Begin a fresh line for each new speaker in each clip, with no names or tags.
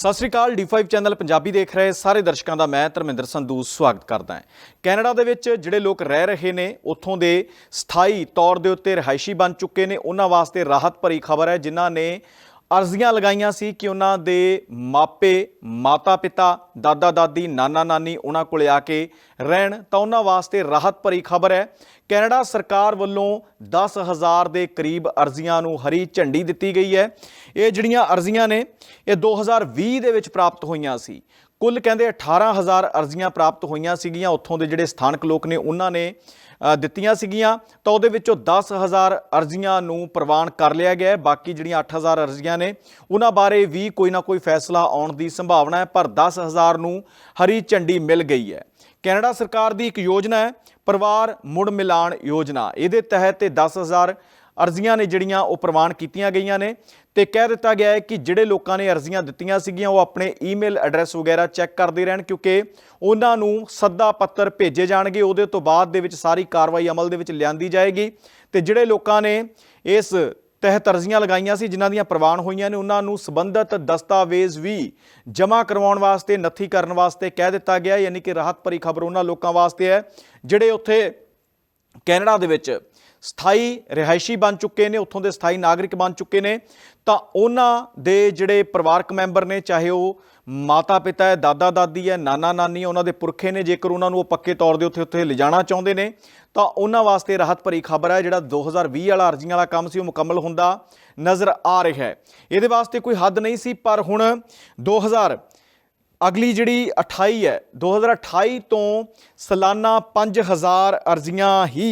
ਸਤਿ ਸ੍ਰੀ ਅਕਾਲ D5 channel Punjabi ਦੇਖ ਰਹੇ ਸਾਰੇ ਦਰਸ਼ਕਾਂ ਦਾ ਮੈਂ ਧਰਮਿੰਦਰ ਸੰਧੂ ਸਵਾਗਤ ਕਰਦਾ ਹਾਂ। ਕੈਨੇਡਾ ਦੇ ਵਿੱਚ ਜਿਹੜੇ ਲੋਕ ਰਹਿ ਰਹੇ ਨੇ, ਉੱਥੋਂ ਦੇ ਸਥਾਈ ਤੌਰ ਦੇ ਉੱਤੇ ਰਿਹਾਇਸ਼ੀ ਬਣ ਚੁੱਕੇ ਨੇ। ਉਹਨਾਂ ਵਾਸਤੇ ਰਾਹਤ ਭਰੀ ਖਬਰ ਹੈ, ਜਿਨ੍ਹਾਂ ਨੇ ਅਰਜ਼ੀਆਂ ਲਗਾਈਆਂ ਸੀ ਕਿ ਉਹਨਾਂ ਦੇ ਮਾਪੇ ਮਾਤਾ ਪਿਤਾ ਦਾਦਾ ਦਾਦੀ ਨਾਨਾ ਨਾਨੀ ਉਹਨਾਂ ਕੋਲੇ ਆ ਕੇ ਰਹਿਣ, ਤਾਂ ਉਹਨਾਂ ਵਾਸਤੇ ਰਾਹਤ ਭਰੀ ਖਬਰ ਹੈ। ਕੈਨੇਡਾ ਸਰਕਾਰ ਵੱਲੋਂ 10000 ਦੇ ਕਰੀਬ ਅਰਜ਼ੀਆਂ ਨੂੰ ਹਰੀ ਝੰਡੀ ਦਿੱਤੀ ਗਈ ਹੈ। ਇਹ ਜਿਹੜੀਆਂ ਅਰਜ਼ੀਆਂ ਨੇ, ਇਹ 2020 ਦੇ ਵਿੱਚ ਪ੍ਰਾਪਤ ਹੋਈਆਂ ਸੀ। ਕੁੱਲ ਕਹਿੰਦੇ 18000 ਅਰਜ਼ੀਆਂ ਪ੍ਰਾਪਤ ਹੋਈਆਂ ਸੀਗੀਆਂ। ਉੱਥੋਂ ਦੇ ਜਿਹੜੇ ਸਥਾਨਕ ਲੋਕ ਨੇ, ਉਹਨਾਂ ਨੇ ਦਿੱਤੀਆਂ ਸੀਗੀਆਂ, ਤਾਂ ਉਹਦੇ ਵਿੱਚੋਂ 10000 ਅਰਜ਼ੀਆਂ ਨੂੰ ਪ੍ਰਵਾਨ ਕਰ ਲਿਆ ਗਿਆ ਹੈ। ਬਾਕੀ ਜਿਹੜੀਆਂ 8000 ਅਰਜ਼ੀਆਂ ਨੇ, ਉਹਨਾਂ ਬਾਰੇ ਵੀ ਕੋਈ ਨਾ ਕੋਈ ਫੈਸਲਾ ਆਉਣ ਦੀ ਸੰਭਾਵਨਾ ਹੈ, ਪਰ 10000 ਨੂੰ ਹਰੀ ਝੰਡੀ ਮਿਲ ਗਈ ਹੈ। ਕੈਨੇਡਾ ਸਰਕਾਰ ਦੀ ਇੱਕ ਯੋਜਨਾ ਹੈ, ਪਰਿਵਾਰ ਮੁੜ ਮਿਲਾਨ ਯੋਜਨਾ। ਇਹਦੇ ਤਹਿਤ ਇਹ 10000 ਅਰਜ਼ੀਆਂ ਨੇ ਜਿਹੜੀਆਂ ਉਹ ਪ੍ਰਵਾਨ ਕੀਤੀਆਂ ਗਈਆਂ ਨੇ ਤੇ ਕਹਿ ਦਿੱਤਾ ਗਿਆ ਹੈ ਕਿ ਜਿਹੜੇ ਲੋਕਾਂ ਨੇ ਅਰਜ਼ੀਆਂ ਦਿੱਤੀਆਂ ਸੀਗੀਆਂ, ਉਹ ਆਪਣੇ ਈਮੇਲ ਐਡਰੈਸ ਵਗੈਰਾ ਚੈੱਕ ਕਰਦੇ ਰਹਿਣ ਕਿਉਂਕਿ ਉਹਨਾਂ ਨੂੰ ਸੱਦਾ ਪੱਤਰ ਭੇਜੇ ਜਾਣਗੇ। ਉਹਦੇ ਤੋਂ ਬਾਅਦ ਦੇ ਵਿੱਚ ਸਾਰੀ ਕਾਰਵਾਈ ਅਮਲ ਦੇ ਵਿੱਚ ਲਿਆਂਦੀ ਜਾਏਗੀ ਤੇ ਜਿਹੜੇ ਲੋਕਾਂ ਨੇ ਇਸ ਤਹਿਤ ਅਰਜ਼ੀਆਂ ਲਗਾਈਆਂ ਸੀ, ਜਿਨ੍ਹਾਂ ਦੀਆਂ ਪ੍ਰਵਾਨ ਹੋਈਆਂ ਨੇ, ਉਹਨਾਂ ਨੂੰ ਸਬੰਧਤ ਦਸਤਾਵੇਜ਼ ਵੀ ਜਮ੍ਹਾਂ ਕਰਵਾਉਣ ਵਾਸਤੇ, ਨੱਥੀ ਕਰਨ ਵਾਸਤੇ ਕਹਿ ਦਿੱਤਾ ਗਿਆ ਯਾਨੀ ਕਿ ਰਾਹਤ ਭਰੀ ਖਬਰ ਉਹਨਾਂ ਲੋਕਾਂ ਵਾਸਤੇ ਹੈ, ਜਿਹੜੇ ਉੱਥੇ ਕੈਨੇਡਾ ਦੇ ਵਿੱਚ ਸਥਾਈ ਰਿਹਾਇਸ਼ੀ ਬਣ ਚੁੱਕੇ ਨੇ, ਉੱਥੋਂ ਦੇ ਸਥਾਈ ਨਾਗਰਿਕ ਬਣ ਚੁੱਕੇ ਨੇ। ਤਾਂ ਉਹਨਾਂ ਦੇ ਜਿਹੜੇ ਪਰਿਵਾਰਕ ਮੈਂਬਰ ਨੇ, ਚਾਹੇ ਉਹ ਮਾਤਾ ਪਿਤਾ ਹੈ ਦਾਦਾ ਦਾਦੀ ਹੈ ਨਾਨਾ ਨਾਨੀ ਉਹਨਾਂ ਦੇ ਪੁਰਖੇ ਨੇ, ਜੇਕਰ ਉਹਨਾਂ ਨੂੰ ਉਹ ਪੱਕੇ ਤੌਰ ਦੇ ਉੱਥੇ ਉੱਥੇ ਲਿਜਾਣਾ ਚਾਹੁੰਦੇ ਨੇ, ਤਾਂ ਉਹਨਾਂ ਵਾਸਤੇ ਰਾਹਤ ਭਰੀ ਖਬਰ ਹੈ, ਜਿਹੜਾ 2020 ਵਾਲਾ ਅਰਜ਼ੀਆਂ ਵਾਲਾ ਕੰਮ ਸੀ, ਉਹ ਮੁਕੰਮਲ ਹੁੰਦਾ ਨਜ਼ਰ ਆ ਰਿਹਾ ਹੈ। ਇਹਦੇ ਵਾਸਤੇ ਕੋਈ ਹੱਦ ਨਹੀਂ ਸੀ, ਪਰ ਹੁਣ 2000 ਅਗਲੀ ਜਿਹੜੀ 28 ਹੈ 2028 ਤੋਂ ਸਾਲਾਨਾ 5000 ਅਰਜ਼ੀਆਂ ਹੀ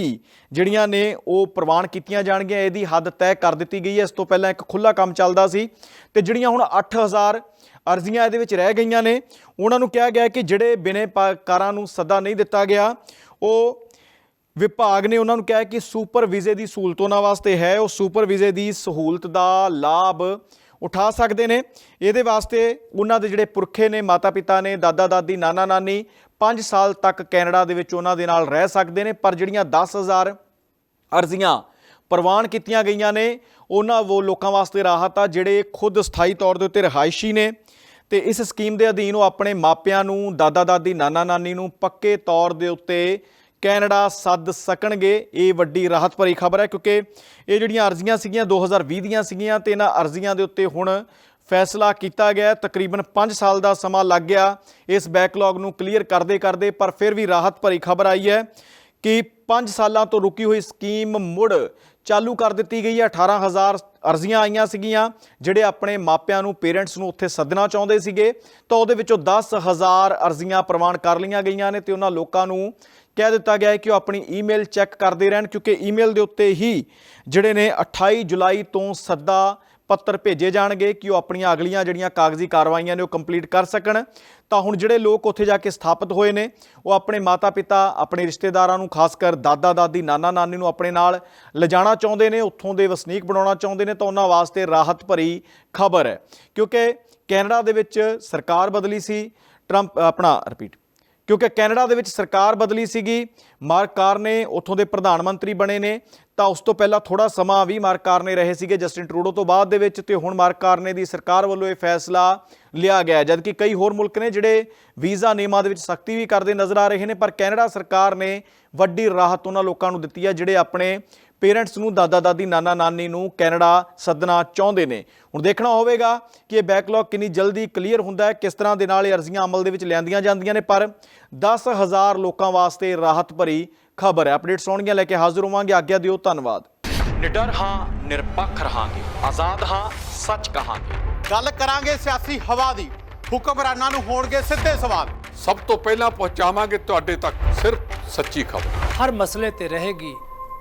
ਜਿਹੜੀਆਂ ਨੇ ਉਹ ਪ੍ਰਵਾਨ ਕੀਤੀਆਂ ਜਾਣਗੀਆਂ, ਇਹਦੀ ਹੱਦ ਤੈਅ ਕਰ ਦਿੱਤੀ ਗਈ ਹੈ। ਇਸ ਤੋਂ ਪਹਿਲਾਂ ਇੱਕ ਖੁੱਲਾ ਕੰਮ ਚੱਲਦਾ ਸੀ ਤੇ ਜਿਹੜੀਆਂ ਹੁਣ 8000 ਅਰਜ਼ੀਆਂ ਇਹਦੇ ਵਿੱਚ ਰਹਿ ਗਈਆਂ ਨੇ, ਉਹਨਾਂ ਨੂੰ ਕਿਹਾ ਗਿਆ ਕਿ ਜਿਹੜੇ ਬਿਨੇ ਕਾਰਾਂ ਨੂੰ ਸੱਦਾ ਨਹੀਂ ਦਿੱਤਾ ਗਿਆ, ਉਹ ਵਿਭਾਗ ਨੇ ਉਹਨਾਂ ਨੂੰ ਕਿਹਾ ਕਿ ਸੁਪਰ ਵੀਜ਼ੇ ਦੀ ਸਹੂਲਤ ਉਹਨਾਂ ਵਾਸਤੇ ਹੈ। ਉਹ ਸੁਪਰ ਵੀਜ਼ੇ ਦੀ ਸਹੂਲਤ ਦਾ ਲਾਭ ਉਠਾ ਸਕਦੇ ਨੇ। ਇਹਦੇ ਵਾਸਤੇ ਉਹਨਾਂ ਦੇ ਜਿਹੜੇ ਪੁਰਖੇ ਨੇ ਮਾਤਾ ਪਿਤਾ ਨੇ ਦਾਦਾ ਦਾਦੀ ਨਾਨਾ ਨਾਨੀ 5 ਸਾਲ ਤੱਕ ਕੈਨੇਡਾ ਦੇ ਵਿੱਚ ਉਹਨਾਂ ਦੇ ਨਾਲ ਰਹਿ ਸਕਦੇ ਨੇ। ਪਰ ਜਿਹੜੀਆਂ 10000 ਅਰਜ਼ੀਆਂ ਪ੍ਰਵਾਨ ਕੀਤੀਆਂ ਗਈਆਂ ਨੇ, ਉਹਨਾਂ ਉਹ ਲੋਕਾਂ ਵਾਸਤੇ ਰਾਹਤ ਆ, ਜਿਹੜੇ ਖੁਦ ਸਥਾਈ ਤੌਰ ਦੇ ਉੱਤੇ ਰਿਹਾਇਸ਼ੀ ਨੇ। ਤੇ ਇਸ ਸਕੀਮ ਦੇ ਅਧੀਨ ਉਹ ਆਪਣੇ ਮਾਪਿਆਂ ਨੂੰ ਦਾਦਾ ਦਾਦੀ ਨਾਨਾ ਨਾਨੀ ਨੂੰ ਪੱਕੇ ਤੌਰ ਦੇ ਉੱਤੇ ਕੈਨੇਡਾ ਸੱਦ ਸਕਣਗੇ, ਇਹ ਵੱਡੀ ਰਾਹਤ ਭਰੀ ਖਬਰ ਹੈ ਕਿਉਂਕਿ ਇਹ ਜਿਹੜੀਆਂ ਅਰਜ਼ੀਆਂ ਸੀਗੀਆਂ 2020 ਦੀਆਂ ਸੀਗੀਆਂ ਤੇ ਇਹਨਾਂ ਅਰਜ਼ੀਆਂ ਦੇ ਉੱਤੇ ਹੁਣ ਫੈਸਲਾ ਕੀਤਾ ਗਿਆ ਤਕਰੀਬਨ 5 ਸਾਲ ਦਾ ਸਮਾਂ ਲੱਗ ਗਿਆ ਇਸ ਬੈਕਲੌਗ ਨੂੰ ਕਲੀਅਰ ਕਰਦੇ ਕਰਦੇ, ਪਰ ਫਿਰ ਵੀ ਰਾਹਤ ਭਰੀ ਖਬਰ ਆਈ ਹੈ ਕਿ 5 ਸਾਲਾਂ ਤੋਂ ਰੁਕੀ ਹੋਈ ਸਕੀਮ ਮੁੜ ਚਾਲੂ ਕਰ ਦਿੱਤੀ ਗਈ ਹੈ। 18000 ਅਰਜ਼ੀਆਂ ਆਈਆਂ ਸੀਗੀਆਂ, ਜਿਹੜੇ ਆਪਣੇ ਮਾਪਿਆਂ ਨੂੰ, ਪੇਰੈਂਟਸ ਨੂੰ ਉੱਥੇ ਸੱਦਣਾ ਚਾਹੁੰਦੇ ਸੀਗੇ। ਤਾਂ ਉਹਦੇ ਵਿੱਚੋਂ 10000 ਅਰਜ਼ੀਆਂ ਪ੍ਰਵਾਨ ਕਰ ਲਈਆਂ ਗਈਆਂ ਨੇ ਤੇ ਉਹਨਾਂ ਲੋਕਾਂ ਨੂੰ ਕਹਿ ਦਿੱਤਾ ਗਿਆ ਹੈ ਕਿ ਉਹ ਆਪਣੀ ਈਮੇਲ ਚੈੱਕ ਕਰਦੇ ਰਹਿਣ, ਕਿਉਂਕਿ ਈਮੇਲ ਦੇ ਉੱਤੇ ਹੀ ਜਿਹੜੇ ਨੇ 28 ਜੁਲਾਈ ਤੋਂ ਸੱਦਾ ਪੱਤਰ ਭੇਜੇ ਜਾਣਗੇ ਕਿ ਉਹ ਆਪਣੀਆਂ ਅਗਲੀਆਂ ਜਿਹੜੀਆਂ ਕਾਗਜ਼ੀ ਕਾਰਵਾਈਆਂ ਨੇ ਉਹ ਕੰਪਲੀਟ ਕਰ ਸਕਣ। ਤਾਂ ਹੁਣ ਜਿਹੜੇ ਲੋਕ ਉੱਥੇ ਜਾ ਕੇ ਸਥਾਪਿਤ ਹੋਏ ਨੇ, ਉਹ ਆਪਣੇ ਮਾਤਾ ਪਿਤਾ ਆਪਣੇ ਰਿਸ਼ਤੇਦਾਰਾਂ ਨੂੰ, ਖਾਸ ਕਰ ਦਾਦਾ ਦਾਦੀ ਨਾਨਾ ਨਾਨੀ ਨੂੰ ਆਪਣੇ ਨਾਲ ਲਿਜਾਣਾ ਚਾਹੁੰਦੇ ਨੇ, ਉੱਥੋਂ ਦੇ ਵਸਨੀਕ ਬਣਾਉਣਾ ਚਾਹੁੰਦੇ ਨੇ, ਤਾਂ ਉਹਨਾਂ ਵਾਸਤੇ ਰਾਹਤ ਭਰੀ ਖਬਰ ਹੈ। ਕਿਉਂਕਿ ਕੈਨੇਡਾ ਦੇ ਵਿੱਚ ਸਰਕਾਰ ਬਦਲੀ ਸੀ, ਟਰੰਪ ਆਪਣਾ ਰਿਪੀਟ ਕਿਉਂਕਿ ਕੈਨੇਡਾ ਦੇ ਵਿੱਚ ਸਰਕਾਰ ਬਦਲੀ ਸੀਗੀ, ਮਾਰਕ ਕਾਰਨੇ ਉੱਥੋਂ ਦੇ ਪ੍ਰਧਾਨ ਮੰਤਰੀ ਬਣੇ ਨੇ, ਤਾਂ ਉਸ ਤੋਂ ਪਹਿਲਾਂ ਥੋੜਾ ਸਮਾਂ ਵੀ ਮਾਰਕ ਕਾਰਨੇ ਰਹੇ ਸੀਗੇ, ਜਸਟਿਨ ਟਰੂਡੋ ਤੋਂ ਬਾਅਦ ਦੇ ਵਿੱਚ ਤੇ ਹੁਣ ਮਾਰਕ ਕਾਰਨੇ ਦੀ ਸਰਕਾਰ ਵੱਲੋਂ ਇਹ ਫੈਸਲਾ ਲਿਆ ਗਿਆ ਜਦਕਿ ਕਈ ਹੋਰ ਮੁਲਕ ਨੇ ਜਿਹੜੇ ਵੀਜ਼ਾ ਨਿਯਮਾਂ ਦੇ ਵਿੱਚ ਸਖਤੀ ਵੀ ਕਰਦੇ ਨਜ਼ਰ ਆ ਰਹੇ ਨੇ, ਪਰ ਕੈਨੇਡਾ ਸਰਕਾਰ ਨੇ ਵੱਡੀ ਰਾਹਤ ਉਹਨਾਂ ਲੋਕਾਂ ਨੂੰ ਦਿੱਤੀ ਹੈ, ਜਿਹੜੇ ਆਪਣੇ ਪੇਰੈਂਟਸ ਨੂੰ ਦਾਦਾ ਦਾਦੀ ਨਾਨਾ ਨਾਨੀ ਨੂੰ ਕੈਨੇਡਾ ਸੱਦਣਾ ਚਾਹੁੰਦੇ ਨੇ। ਹੁਣ ਦੇਖਣਾ ਹੋਵੇਗਾ ਕਿ ਇਹ ਬੈਕਲੌਗ ਕਿੰਨੀ ਜਲਦੀ ਕਲੀਅਰ ਹੁੰਦਾ ਹੈ ਕਿਸ ਤਰ੍ਹਾਂ ਦੇ ਨਾਲ ਇਹ ਅਰਜ਼ੀਆਂ ਅਮਲ ਦੇ ਵਿੱਚ ਲਿਆਂਦੀਆਂ ਜਾਂਦੀਆਂ ਨੇ ਪਰ 10000 ਲੋਕਾਂ ਵਾਸਤੇ ਰਾਹਤ ਭਰੀ ਖਬਰ ਹੈ। ਅਪਡੇਟਸ ਆਉਣਗੀਆਂ ਲੈ ਕੇ ਹਾਜ਼ਰ ਹੋਵਾਂਗੇ। ਆਗਿਆ ਦਿਓ ਧੰਨਵਾਦ।
ਨਿਡਰ ਹਾਂ ਨਿਰਪੱਖ ਰਹਾਂਗੇ। ਆਜ਼ਾਦ ਹਾਂ ਸੱਚ ਕਹਾਂਗੇ।
ਗੱਲ ਕਰਾਂਗੇ ਸਿਆਸੀ ਹਵਾ ਦੀ। ਹੁਕਮਰਾਨਾਂ ਨੂੰ ਹੋਣਗੇ ਸਿੱਧੇ ਸਵਾਲ।
ਸਭ ਤੋਂ ਪਹਿਲਾਂ ਪਹੁੰਚਾਵਾਂਗੇ ਤੁਹਾਡੇ ਤੱਕ ਸਿਰਫ ਸੱਚੀ ਖਬਰ।
ਹਰ ਮਸਲੇ ਤੇ ਰਹੇਗੀ